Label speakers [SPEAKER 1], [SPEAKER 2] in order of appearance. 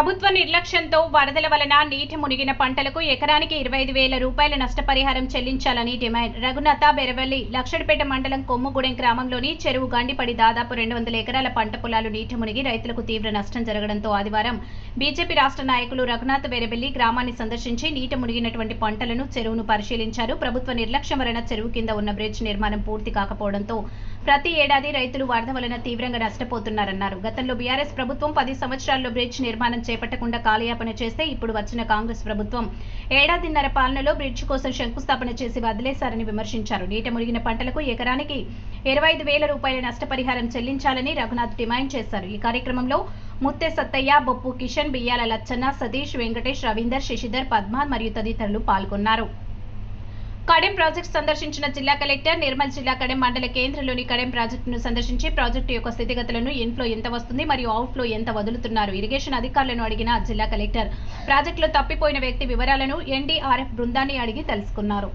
[SPEAKER 1] ప్రభుత్వ నిర్లక్ష్యంతో వరదల వలన నీటి మునిగిన పంటలకు ఎకరానికి ఇరవై ఐదు వేల రూపాయల నష్టపరిహారం చెల్లించాలని డిమాండ్. రఘునాథ బెరవల్లి లక్షడిపేట మండలం కొమ్ముగూడెం గ్రామంలోని చెరువు గండిపడి దాదాపు రెండు వందల ఎకరాల పంట పొలాలు నీటి మునిగి రైతులకు తీవ్ర నష్టం జరగడంతో ఆదివారం బీజేపీ రాష్ట్ర నాయకులు రఘునాథ బెరవెల్లి గ్రామాన్ని సందర్శించి నీట మునిగినటువంటి పంటలను చెరువును పరిశీలించారు. ప్రభుత్వ నిర్లక్ష్యం వలన చెరువు కింద ఉన్న బ్రిడ్జ్ నిర్మాణం పూర్తి కాకపోవడంతో ప్రతి ఏడాది రైతులు వరద వలన తీవ్రంగా నష్టపోతున్నారన్నారు. గతంలో బీఆర్ఎస్ ప్రభుత్వం పది సంవత్సరాల్లో బ్రిడ్జ్ నిర్మాణం చేపట్టకుండా కాలయాపన చేస్తే ఇప్పుడు వచ్చిన కాంగ్రెస్ ప్రభుత్వం ఏడాదిన్నర పాలనలో బ్రిడ్జ్ కోసం శంకుస్థాపన చేసి వదిలేశారని విమర్శించారు. నీట మురిగిన పంటలకు ఎకరానికి ఇరవై ఐదు వేల రూపాయల నష్టపరిహారం చెల్లించాలని రఘునాథ్ డిమాండ్ చేశారు. ఈ కార్యక్రమంలో ముత్తె సత్తయ్య బొప్పు కిషన్ బియ్యాల లచ్చన్న సతీష్ వెంకటేష్ రవీందర్ శశిధర్ పద్మ మరియు తదితరులు పాల్గొన్నారు. కడెం ప్రాజెక్టు సందర్శించిన జిల్లా కలెక్టర్ నిర్మల్ జిల్లా కడెం మండల కేంద్రంలోని కడెం ప్రాజెక్టును సందర్శించి ప్రాజెక్టు యొక్క స్థితిగతులను ఇన్ఫ్లో ఎంత వస్తుంది మరియు అవుట్ఫ్లో ఎంత వదులుతున్నారు? ఇరిగేషన్ అధికారులను అడిగిన జిల్లా కలెక్టర్ ప్రాజెక్టులో తప్పిపోయిన వ్యక్తి వివరాలను ఎన్డీఆర్ఎఫ్ బృందాన్ని అడిగి తెలుసుకున్నారు.